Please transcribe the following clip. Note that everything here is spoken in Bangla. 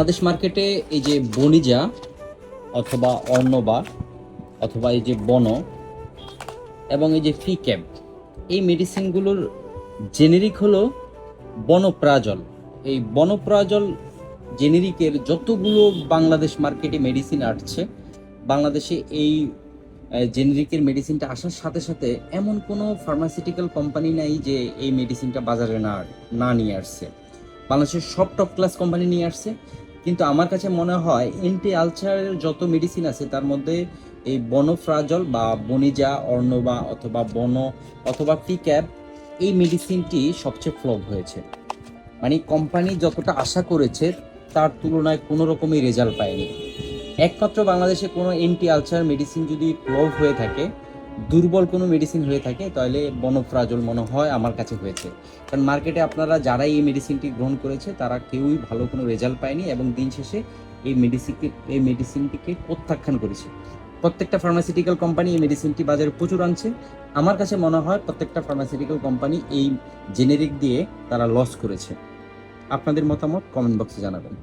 বাংলাদেশ মার্কেটে এই যে বনিজা অথবা অর্ণবা অথবা এই যে বন এবং এই যে ফি ক্যাব, এই মেডিসিনগুলোর জেনেরিক হলো বনপ্রাজল। এই বনপ্রাজল জেনেরিকের যতগুলো বাংলাদেশ মার্কেটে মেডিসিন আসছে, বাংলাদেশে এই জেনেরিকের মেডিসিনটা আসার সাথে সাথে এমন কোনো ফার্মাসিউটিক্যাল কোম্পানি নাই যে এই মেডিসিনটা বাজারে না না নিয়ে আসছে। বাংলাদেশের সব টপ ক্লাস কোম্পানি নিয়ে আসছে। কিন্তু আমার কাছে মনে হয় এন্টি আলচারের যত মেডিসিন আছে, তার মধ্যে এই বনফ্রাজল বা বনিজা, অর্ণবা অথবা বন অথবা পিক্যাব এই মেডিসিনটি সবচেয়ে ফ্লপ হয়েছে। মানে কোম্পানি যতটা আশা করেছে, তার তুলনায় কোনো রকমই রেজাল্ট পায়নি। একমাত্র বাংলাদেশে কোনো এন্টি আলচার মেডিসিন যদি ফ্লপ হয়ে থাকে দুর্বল কোনো মেডিসিন হয়ে থাকে, তাহলে বনফ্রাজল মনে হয় আমার কাছে হয়েছে। কারণ মার্কেটে আপনারা যারাই এই মেডিসিনটি গ্রহণ করেছে, তারা কেউই ভালো কোনো রেজাল্ট পায়নি এবং দিন শেষে এই মেডিসিনকে এই মেডিসিনটিকে প্রত্যাখ্যান করেছে। প্রত্যেকটা ফার্মাসিউটিক্যাল কোম্পানি এই মেডিসিনটি বাজারে প্রচুর আনছে। আমার কাছে মনে হয় প্রত্যেকটা ফার্মাসিউটিক্যাল কোম্পানি এই জেনেরিক দিয়ে তারা লস করেছে। আপনাদের মতামত কমেন্ট বক্সে জানাবেন।